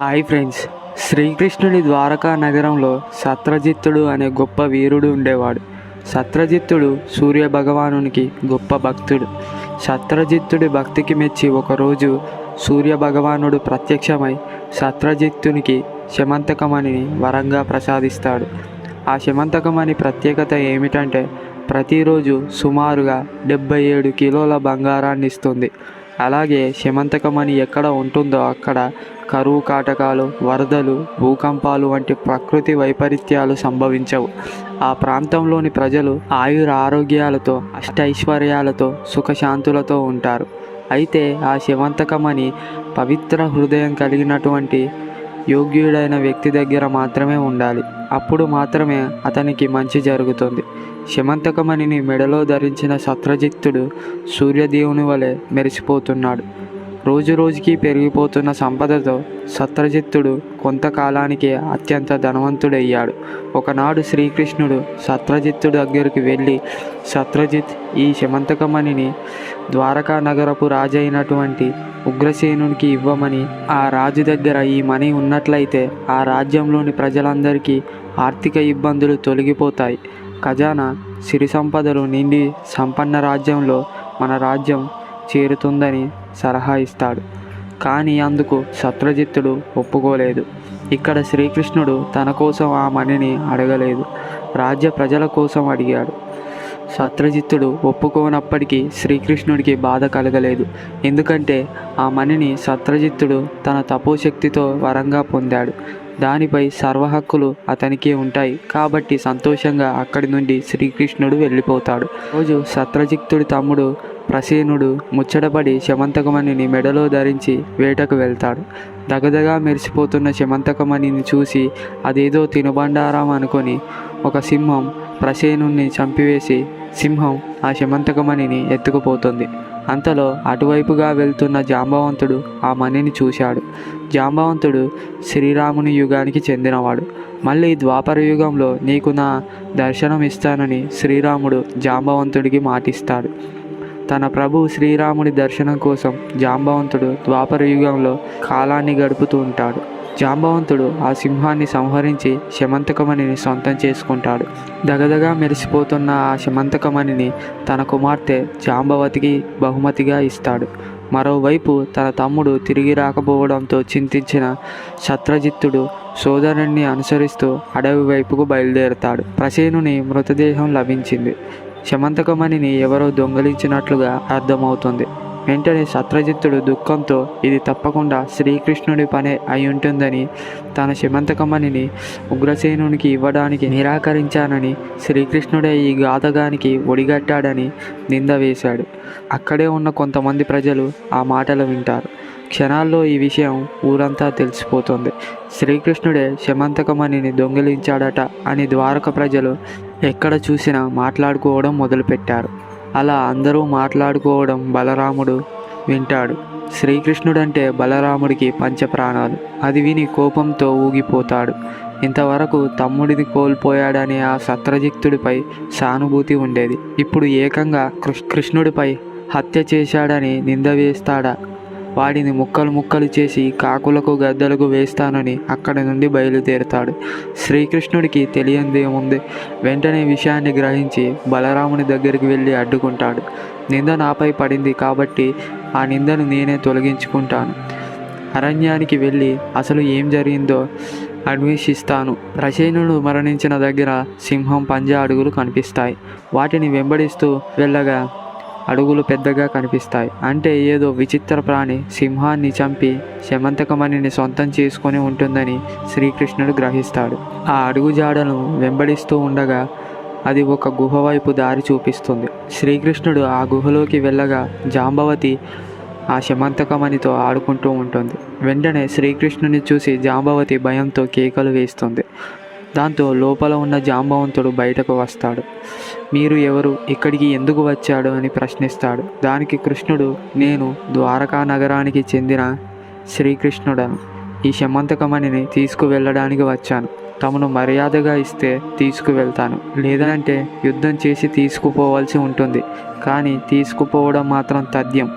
Hi friends. శ్రీకృష్ణుడి ద్వారకా నగరంలో సత్రజిత్తుడు అనే గొప్ప వీరుడు ఉండేవాడు. సత్రజిత్తుడు సూర్య భగవానునికి గొప్ప భక్తుడు. సత్రజిత్తుడి భక్తికి మెచ్చి ఒకరోజు సూర్య భగవానుడు ప్రత్యక్షమై సత్రజిత్తునికి శమంతకమణిని వరంగా ప్రసాదిస్తాడు. ఆ శమంతకమణి ప్రత్యేకత ఏమిటంటే ప్రతిరోజు సుమారుగా డెబ్బై ఏడు కిలోల బంగారాన్ని ఇస్తుంది అలాగే శమంతకమణి ఎక్కడ ఉంటుందో అక్కడ కరువు కాటకాలు వరదలు భూకంపాలు వంటి ప్రకృతి వైపరీత్యాలు సంభవించవు. ఆ ప్రాంతంలోని ప్రజలు ఆయుర ఆరోగ్యాలతో అష్టైశ్వర్యాలతో సుఖశాంతులతో ఉంటారు. అయితే ఆ శివంతకమని పవిత్ర హృదయం కలిగినటువంటి యోగ్యుడైన వ్యక్తి దగ్గర మాత్రమే ఉండాలి. అప్పుడు మాత్రమే అతనికి మంచి జరుగుతుంది. శమంతకమణిని మెడలో ధరించిన సత్రజిత్తుడు సూర్యదేవుని వలె మెరిసిపోతున్నాడు. రోజు రోజుకి పెరిగిపోతున్న సంపదతో సత్రజిత్తుడు కొంతకాలానికి అత్యంత ధనవంతుడయ్యాడు. ఒకనాడు శ్రీకృష్ణుడు సత్రజిత్తుడు దగ్గరికి వెళ్ళి సత్రజిత్ ఈ శమంతకమణిని ద్వారకా నగరపు రాజు అయినటువంటి ఉగ్రసేనునికి ఇవ్వమని ఆ రాజు దగ్గర ఈ మణి ఉన్నట్లయితే ఆ రాజ్యంలోని ప్రజలందరికీ ఆర్థిక ఇబ్బందులు తొలగిపోతాయి. ఖజానా సిరి సంపదలు నిండి సంపన్న రాజ్యంలో మన రాజ్యం చేరుతుందని సలహా ఇస్తాడు. కానీ అందుకు సత్రజిత్తుడు ఒప్పుకోలేదు. ఇక్కడ శ్రీకృష్ణుడు తన కోసం ఆ మణిని అడగలేదు. రాజ్య ప్రజల కోసం అడిగాడు. సత్రజిత్తుడు ఒప్పుకోనప్పటికీ శ్రీకృష్ణుడికి బాధ కలగలేదు. ఎందుకంటే ఆ మణిని సత్రజిత్తుడు తన తపోశక్తితో వరంగా పొందాడు. దానిపై సర్వహక్కులు అతనికి ఉంటాయి. కాబట్టి సంతోషంగా అక్కడి నుండి శ్రీకృష్ణుడు వెళ్ళిపోతాడు. రోజు సత్రజిత్తుడి తమ్ముడు ప్రసేనుడు ముచ్చటపడి శమంతకమణిని మెడలో ధరించి వేటకు వెళ్తాడు. దగదగా మెరిసిపోతున్న శమంతకమణిని చూసి అదేదో తినుబండారం అనుకొని ఒక సింహం ప్రసేనుణ్ణి చంపివేసి సింహం ఆ శమంతకమణిని ఎత్తుకుపోతుంది. అంతలో అటువైపుగా వెళ్తున్న జాంబవంతుడు ఆ మణిని చూశాడు. జాంబవంతుడు శ్రీరాముని యుగానికి చెందినవాడు. మళ్ళీ ద్వాపర యుగంలో నీకు నా దర్శనం ఇస్తానని శ్రీరాముడు జాంబవంతుడికి మాటిస్తాడు. తన ప్రభు శ్రీరాముడి దర్శనం కోసం జాంబవంతుడు ద్వాపర యుగంలో కాలాన్ని గడుపుతూ ఉంటాడు. జాంబవంతుడు ఆ సింహాన్ని సంహరించి శమంతకమణిని సొంతం చేసుకుంటాడు. దగదగా మెరిసిపోతున్న ఆ శమంతకమణిని తన కుమార్తె జాంబవతికి బహుమతిగా ఇస్తాడు. మరోవైపు తన తమ్ముడు తిరిగి రాకపోవడంతో చింతించిన శత్రజిత్తుడు సోదరుణ్ణి అనుసరిస్తూ అడవి వైపుకు బయలుదేరుతాడు. ప్రసేనుని మృతదేహం లభించింది. శమంతకమణిని ఎవరో దొంగిలించినట్లుగా అర్థమవుతుంది. వెంటనే సత్రజిత్తుడు దుఃఖంతో ఇది తప్పకుండా శ్రీకృష్ణుడి పనే అయి ఉంటుందని తన శమంతకమణిని ఉగ్రసేనునికి ఇవ్వడానికి నిరాకరించానని శ్రీకృష్ణుడే ఈ ఘాతగానికి ఒడిగట్టాడని నింద వేశాడు. అక్కడే ఉన్న కొంతమంది ప్రజలు ఆ మాటలు వింటారు. క్షణాల్లో ఈ విషయం ఊరంతా తెలిసిపోతుంది. శ్రీకృష్ణుడే శమంతకమణిని దొంగిలించాడట అని ద్వారక ప్రజలు ఎక్కడ చూసినా మాట్లాడుకోవడం మొదలుపెట్టారు. అలా అందరూ మాట్లాడుకోవడం బలరాముడు వింటాడు. శ్రీకృష్ణుడంటే బలరాముడికి పంచప్రాణాలు. అది విని కోపంతో ఊగిపోతాడు. ఇంతవరకు తమ్ముడిని కోల్పోయాడనే ఆ సత్రజిత్తుడిపై సానుభూతి ఉండేది. ఇప్పుడు ఏకంగా కృష్ కృష్ణుడిపై హత్య చేశాడని నింద వేస్తాడా వాడిని ముక్కలు ముక్కలు చేసి కాకులకు గద్దలకు వేస్తానని అక్కడి నుండి బయలుదేరుతాడు. శ్రీకృష్ణుడికి తెలియందేముంది వెంటనే విషయాన్ని గ్రహించి బలరాముని దగ్గరికి వెళ్ళి అడ్డుకుంటాడు. నింద నాపై పడింది కాబట్టి ఆ నిందను నేనే తొలగించుకుంటాను. అరణ్యానికి వెళ్ళి అసలు ఏం జరిగిందో అన్వేషిస్తాను. ప్రసేనుడు మరణించిన దగ్గర సింహం పంజా అడుగులు కనిపిస్తాయి. వాటిని వెంబడిస్తూ వెళ్ళగా అడుగులు పెద్దగా కనిపిస్తాయి. అంటే ఏదో విచిత్ర ప్రాణి సింహాన్ని చంపి శమంతకమణిని సొంతం చేసుకొని ఉంటుందని శ్రీకృష్ణుడు గ్రహిస్తాడు. ఆ అడుగు జాడను వెంబడిస్తూ ఉండగా అది ఒక గుహ వైపు దారి చూపిస్తుంది. శ్రీకృష్ణుడు ఆ గుహలోకి వెళ్ళగా జాంబవతి ఆ శమంతకమణితో ఆడుకుంటూ ఉంటుంది. వెంటనే శ్రీకృష్ణుని చూసి జాంబవతి భయంతో కేకలు వేస్తుంది. దాంతో లోపల ఉన్న జాంబవంతుడు బయటకు వస్తాడు. మీరు ఎవరు? ఇక్కడికి ఎందుకు వచ్చాడు? అని ప్రశ్నిస్తాడు. దానికి కృష్ణుడు నేను ద్వారకా నగరానికి చెందిన శ్రీకృష్ణుడను ఈ శమంతకమణిని తీసుకువెళ్ళడానికి వచ్చాను. తమను మర్యాదగా ఇస్తే తీసుకువెళ్తాను. లేదంటే యుద్ధం చేసి తీసుకుపోవాల్సి ఉంటుంది. కానీ తీసుకుపోవడం మాత్రం తథ్యం.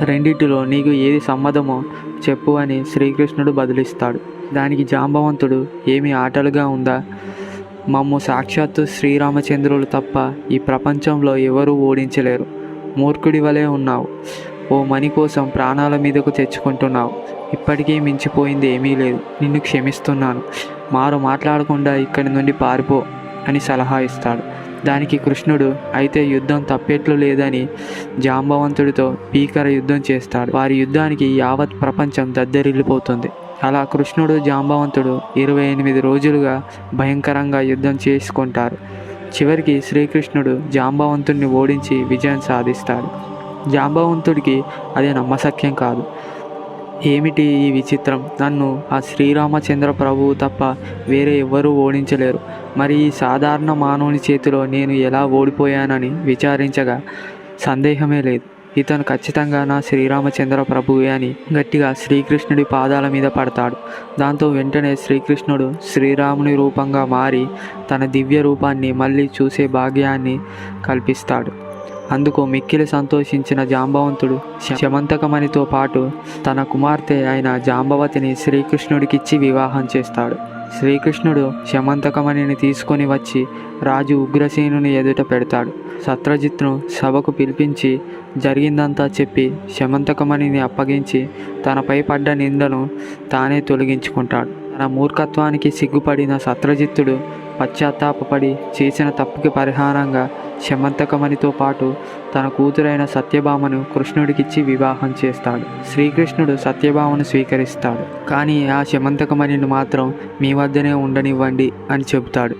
రెండిటిలో నీకు ఏది సమ్మతమో చెప్పు అని శ్రీకృష్ణుడు బదులిస్తాడు. దానికి జాంబవంతుడు ఏమి ఆటలుగా ఉందా? మమ్ము సాక్షాత్తు శ్రీరామచంద్రులు తప్ప ఈ ప్రపంచంలో ఎవరూ ఓడించలేరు. మూర్ఖుడి వలె ఉన్నావు. ఓ మణి కోసం ప్రాణాల మీదకు తెచ్చుకుంటున్నావు. ఇప్పటికీ మించిపోయింది ఏమీ లేదు. నిన్ను క్షమిస్తున్నాను. మారు మాట్లాడకుండా ఇక్కడి నుండి పారిపో అని సలహా ఇస్తాడు. దానికి కృష్ణుడు అయితే యుద్ధం తప్పేట్లు లేదని జాంబవంతుడితో భీకర యుద్ధం చేస్తాడు. వారి యుద్ధానికి యావత్ ప్రపంచం దద్దరిల్లిపోతుంది. అలా కృష్ణుడు జాంబవంతుడు ఇరవై ఎనిమిది రోజులుగా భయంకరంగా యుద్ధం చేసుకుంటారు. చివరికి శ్రీకృష్ణుడు జాంబవంతుడిని ఓడించి విజయం సాధిస్తాడు. జాంబవంతుడికి అది నమ్మశక్యం కాదు. ఏమిటి ఈ విచిత్రం? నన్ను ఆ శ్రీరామచంద్ర ప్రభువు తప్ప వేరే ఎవ్వరూ ఓడించలేరు. మరి ఈ సాధారణ మానవుని చేతిలో నేను ఎలా ఓడిపోయానని విచారించగా సందేహమే లేదు. ఇతను ఖచ్చితంగా నా శ్రీరామచంద్ర ప్రభువే అని గట్టిగా శ్రీకృష్ణుడి పాదాల మీద పడతాడు. దాంతో వెంటనే శ్రీకృష్ణుడు శ్రీరాముని రూపంగా మారి తన దివ్య రూపాన్ని మళ్ళీ చూసే భాగ్యాన్ని కల్పిస్తాడు. అందుకు మిక్కిలి సంతోషించిన జాంబవంతుడు శమంతకమణితో పాటు తన కుమార్తె అయిన జాంబవతిని శ్రీకృష్ణుడికిచ్చి వివాహం చేస్తాడు. శ్రీకృష్ణుడు శమంతకమణిని తీసుకొని వచ్చి రాజు ఉగ్రసేనుని ఎదుట పెడతాడు. సత్రజిత్ను సభకు పిలిపించి జరిగిందంతా చెప్పి శమంతకమణిని అప్పగించి తనపై పడ్డ నిందను తానే తొలగించుకుంటాడు. తన మూర్ఖత్వానికి సిగ్గుపడిన సత్రజిత్తుడు పశ్చాత్తాపపడి చేసిన తప్పుకి పరిహారంగా శమంతకమణితో పాటు తన కూతురైన సత్యభామను కృష్ణుడికిచ్చి వివాహం చేస్తాడు. శ్రీకృష్ణుడు సత్యభామను స్వీకరిస్తాడు. కానీ ఆ శమంతకమణిని మాత్రం మీ వద్దనే ఉండనివ్వండి అని చెబుతాడు.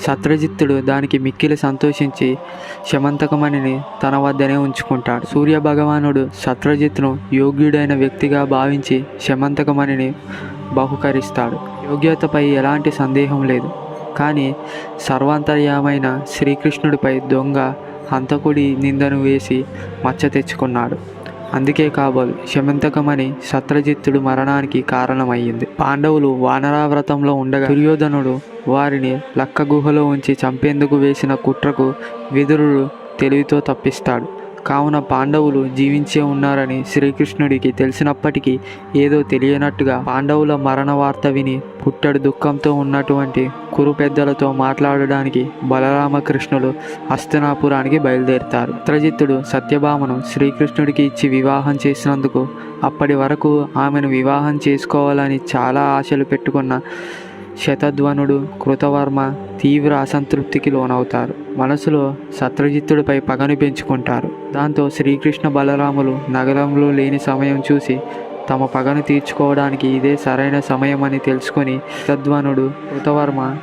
సత్రజిత్తుడు దానికి మిక్కిలి సంతోషించి శమంతకమణిని తన వద్దనే ఉంచుకుంటాడు. సూర్య భగవానుడు సత్రజిత్ను యోగ్యుడైన వ్యక్తిగా భావించి శమంతకమణిని బహుకరిస్తాడు. యోగ్యతపై ఎలాంటి సందేహం లేదు. కానీ సర్వాంతర్యామైన శ్రీకృష్ణుడిపై దొంగ హంతకుడి నిందను వేసి మచ్చ తెచ్చుకున్నాడు. అందుకే కాబోలు శమంతకమని సత్రజిత్తుడు మరణానికి కారణమయ్యింది. పాండవులు వానరావ్రతంలో ఉండగా దుర్యోధనుడు వారిని లక్క గుహలో ఉంచి చంపేందుకు వేసిన కుట్రకు విదురుడు తెలివితో తప్పిస్తాడు. కావున పాండవులు జీవించే ఉన్నారని శ్రీకృష్ణుడికి తెలిసినప్పటికీ ఏదో తెలియనట్టుగా పాండవుల మరణ వార్త విని పుట్టడు దుఃఖంతో ఉన్నటువంటి కురు పెద్దలతో మాట్లాడడానికి బలరామకృష్ణులు హస్తినాపురానికి బయలుదేరుతారు. చిత్రజిత్తుడు సత్యభామను శ్రీకృష్ణుడికి ఇచ్చి వివాహం చేసినందుకు అప్పటి వరకు ఆమెను వివాహం చేసుకోవాలని చాలా ఆశలు పెట్టుకున్న శతధ్వనుడు కృతవర్మ తీవ్ర అసంతృప్తికి లోనవుతారు. మనసులో సత్రజిత్తుడిపై పగను పెంచుకుంటారు. దాంతో శ్రీకృష్ణ బలరాములు నగరంలో లేని సమయం చూసి తమ పగను తీర్చుకోవడానికి ఇదే సరైన సమయం అని తెలుసుకొని శతధ్వనుడు కృతవర్మ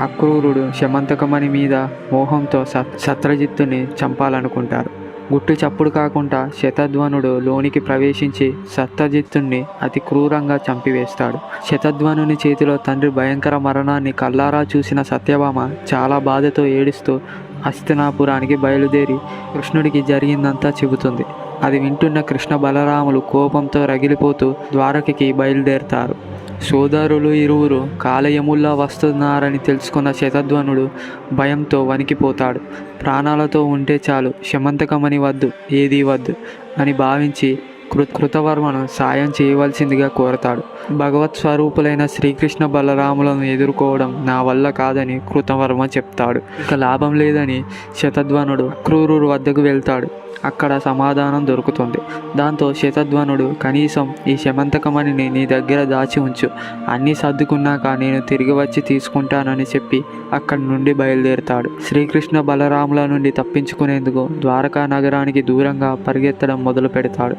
అక్రూరుడు శమంతకమణి మీద మోహంతో సత్ సత్రజిత్తుని చంపాలనుకుంటారు. గుట్టు చప్పుడు కాకుండా శతధ్వనుడు లోనికి ప్రవేశించి సత్యజిత్తుణ్ణి అతి క్రూరంగా చంపివేస్తాడు. శతధ్వనుని చేతిలో తండ్రి భయంకర మరణాన్ని కల్లారా చూసిన సత్యభామ చాలా బాధతో ఏడుస్తూ హస్తినాపురానికి బయలుదేరి కృష్ణుడికి జరిగిందంతా చెబుతుంది. అది వింటున్న కృష్ణ బలరాములు కోపంతో రగిలిపోతూ ద్వారకకి బయలుదేరుతారు. సోదరులు ఇరువురు కాలయముల్లా వస్తున్నారని తెలుసుకున్న శతధ్వనుడు భయంతో వణికిపోతాడు. ప్రాణాలతో ఉంటే చాలు శమంతకమని వద్దు ఏదీ వద్దు అని భావించి కృ కృతవర్మను సాయం చేయవలసిందిగా కోరతాడు. భగవత్ స్వరూపులైన శ్రీకృష్ణ బలరాములను ఎదుర్కోవడం నా వల్ల కాదని కృతవర్మ చెప్తాడు. ఇక లాభం లేదని శతధ్వనుడు క్రూరు వద్దకు వెళ్తాడు. అక్కడ సమాధానం దొరుకుతుంది. దాంతో శతధ్వనుడు కనీసం ఈ శమంతకమణిని నీ దగ్గర దాచి ఉంచు. అన్నీ సర్దుకున్నాక నేను తిరిగి వచ్చి తీసుకుంటానని చెప్పి అక్కడి నుండి బయలుదేరుతాడు. శ్రీకృష్ణ బలరాముల నుండి తప్పించుకునేందుకు ద్వారకా నగరానికి దూరంగా పరిగెత్తడం మొదలు పెడతాడు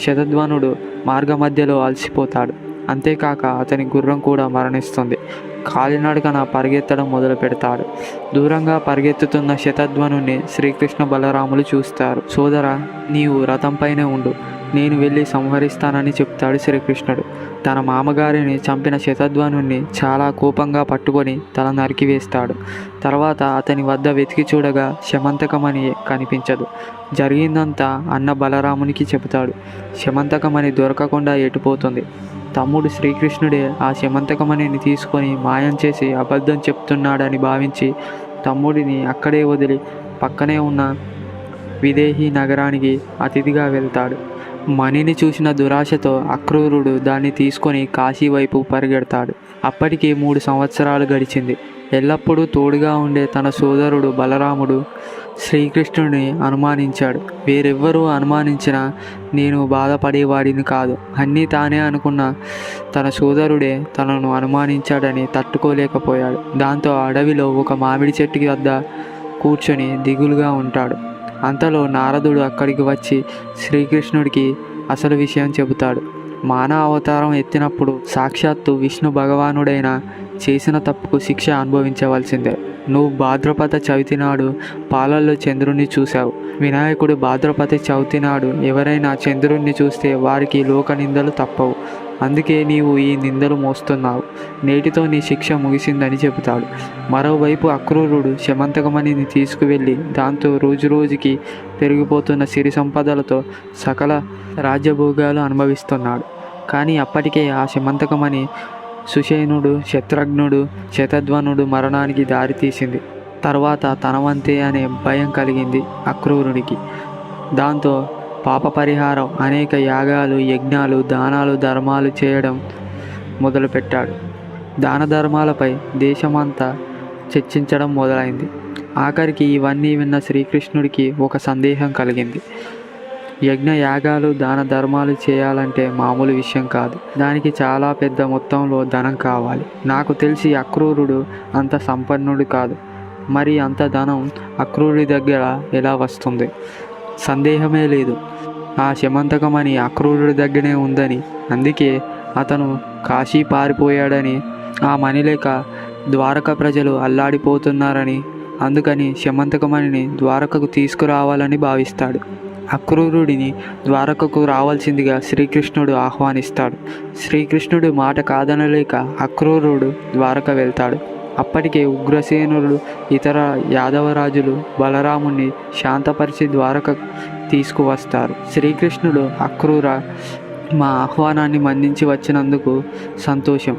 శతధ్వనుడు మార్గమధ్యలో అలసిపోతాడు. అంతేకాక అతని గుర్రం కూడా మరణిస్తుంది. కాలినడకన పరిగెత్తడం మొదలు పెడతాడు. దూరంగా పరిగెత్తుతున్న శతధ్వనుని శ్రీకృష్ణ బలరాములు చూస్తారు. సోదర నీవు రథంపైనే ఉండు. నేను వెళ్ళి సంహరిస్తానని చెప్తాడు శ్రీకృష్ణుడు. తన మామగారిని చంపిన శతధ్వనుణ్ణి చాలా కోపంగా పట్టుకొని తల నరికివేస్తాడు తర్వాత అతని వద్ద వెతికి చూడగా శమంతకమని కనిపించదు. జరిగిందంతా అన్న బలరామునికి చెబుతాడు. శమంతకమని దొరకకుండా ఎటుపోతుంది తమ్ముడు శ్రీకృష్ణుడే ఆ శమంతకమణిని తీసుకొని మాయం చేసి అబద్ధం చెప్తున్నాడని భావించి తమ్ముడిని అక్కడే వదిలి పక్కనే ఉన్న విదేహీ నగరానికి అతిథిగా వెళ్తాడు. మణిని చూసిన దురాశతో అక్రూరుడు దాన్ని తీసుకొని కాశీ వైపు పరిగెడతాడు. అప్పటికి మూడు సంవత్సరాలు గడిచింది. ఎల్లప్పుడూ తోడుగా ఉండే తన సోదరుడు బలరాముడు శ్రీకృష్ణుడిని అనుమానించాడు. వేరెవ్వరూ అనుమానించినా నేను బాధపడేవాడిని కాదు. అన్నీ తానే అనుకున్న తన సోదరుడే తనను అనుమానించాడని తట్టుకోలేకపోయాడు. దాంతో అడవిలో ఒక మామిడి చెట్టుకి వద్ద కూర్చొని దిగులుగా ఉంటాడు. అంతలో నారదుడు అక్కడికి వచ్చి శ్రీకృష్ణుడికి అసలు విషయం చెబుతాడు. మానవ అవతారం ఎత్తినప్పుడు సాక్షాత్తు విష్ణు భగవానుడైన చేసిన తప్పుకు శిక్ష అనుభవించవలసిందే. నువ్వు భాద్రపద చవితి నాడు పాలల్లో చంద్రుణ్ణి చూశావు. వినాయకుడు భాద్రపద చవితి నాడు ఎవరైనా చంద్రుణ్ణి చూస్తే వారికి లోక నిందలు తప్పవు. అందుకే నీవు ఈ నిందలు మోస్తున్నావు. నేటితో నీ శిక్ష ముగిసిందని చెబుతాడు. మరోవైపు అక్రూరుడు శమంతకమణిని తీసుకువెళ్ళి దాంతో రోజు రోజుకి పెరిగిపోతున్న సిరి సంపదలతో సకల రాజ్యభోగాలు అనుభవిస్తున్నాడు. కానీ అప్పటికే ఆ శమంతకమణి సుషేనుడు శత్రుఘ్నుడు శతధ్వనుడు మరణానికి దారితీసింది. తర్వాత తనవంతే అనే భయం కలిగింది అక్రూరునికి. దాంతో పాప పరిహారం అనేక యాగాలు యజ్ఞాలు దానాలు ధర్మాలు చేయడం మొదలుపెట్టాడు. దాన ధర్మాలపై దేశమంతా చర్చించడం మొదలైంది. ఆఖరికి ఇవన్నీ విన్న శ్రీకృష్ణుడికి ఒక సందేహం కలిగింది. యజ్ఞ యాగాలు దాన ధర్మాలు చేయాలంటే మామూలు విషయం కాదు. దానికి చాలా పెద్ద మొత్తంలో ధనం కావాలి. నాకు తెలిసి అక్రూరుడు అంత సంపన్నుడు కాదు. మరి అంత ధనం అక్రూరుడి దగ్గర ఎలా వస్తుంది? సందేహమే లేదు. ఆ శమంతకమని అక్రూరుడి దగ్గరనే ఉందని. అందుకే అతను కాశీ పారిపోయాడని ఆ మణి లేక ద్వారక ప్రజలు అల్లాడిపోతున్నారని అందుకని శమంతకమణిని ద్వారకకు తీసుకురావాలని భావిస్తాడు. అక్రూరుడిని ద్వారకకు రావాల్సిందిగా శ్రీకృష్ణుడు ఆహ్వానిస్తాడు. శ్రీకృష్ణుడు మాట కాదనలేక అక్రూరుడు ద్వారక వెళ్తాడు. అప్పటికే ఉగ్రసేనుడు ఇతర యాదవరాజులు బలరాముని శాంతపరిచి ద్వారక తీసుకువస్తారు. శ్రీకృష్ణుడు అక్రూర మా ఆహ్వానాన్ని మన్నించి వచ్చినందుకు సంతోషం.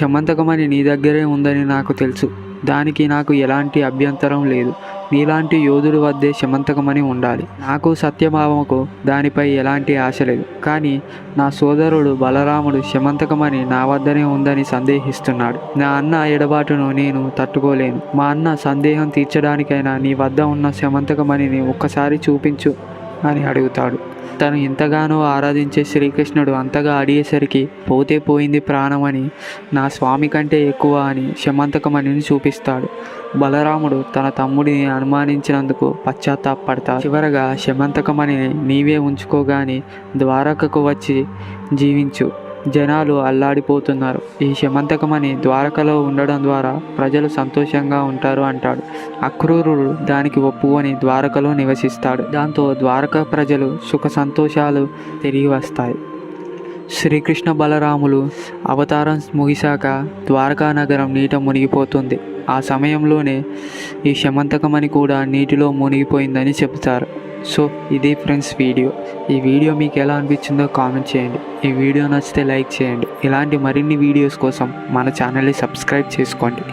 శమంతకమని నీ దగ్గరే ఉందని నాకు తెలుసు. దానికి నాకు ఎలాంటి అభ్యంతరం లేదు. మీలాంటి యోధుడి వద్దే శమంతకమని ఉండాలి. నాకు సత్యభామకు దానిపై ఎలాంటి ఆశ లేదు. కానీ నా సోదరుడు బలరాముడు శమంతకమని నా వద్దనే ఉందని సందేహిస్తున్నాడు. నా అన్న ఎడబాటును నేను తట్టుకోలేను. మా అన్న సందేహం తీర్చడానికైనా నీ వద్ద ఉన్న శమంతకమణిని ఒక్కసారి చూపించు అని అడుగుతాడు. తను ఎంతగానో ఆరాధించే శ్రీకృష్ణుడు అంతగా అడిగేసరికి పోతే పోయింది ప్రాణమని నా స్వామి కంటే ఎక్కువ అని శమంతకమణిని చూపిస్తాడు. బలరాముడు తన తమ్ముడిని అనుమానించినందుకు పశ్చాత్తాపడతాడు చివరగా శమంతకమణిని నీవే ఉంచుకోగాని ద్వారకకు వచ్చి జీవించు. జనాలు అల్లాడిపోతున్నారు. ఈ శమంతకమని ద్వారకలో ఉండడం ద్వారా ప్రజలు సంతోషంగా ఉంటారు అంటాడు. అక్రూరుడు దానికి ఒప్పుకొని ద్వారకలో నివసిస్తాడు. దాంతో ద్వారక ప్రజలు సుఖ సంతోషాలు తిరిగి వస్తాయి. శ్రీకృష్ణ బలరాములు అవతారం ముగిశాక ద్వారకా నగరం నీట మునిగిపోతుంది. ఆ సమయంలోనే ఈ శమంతకమని కూడా నీటిలో మునిగిపోయిందని చెబుతారు. సో ఇది ఫ్రెండ్స్ వీడియో. ఈ వీడియో మీకు ఎలా అనిపించిందో కామెంట్ చేయండి. ఈ వీడియో నచ్చితే లైక్ చేయండి. ఇలాంటి మరిన్ని వీడియోస్ కోసం మన ఛానల్ని సబ్స్క్రైబ్ చేసుకోండి.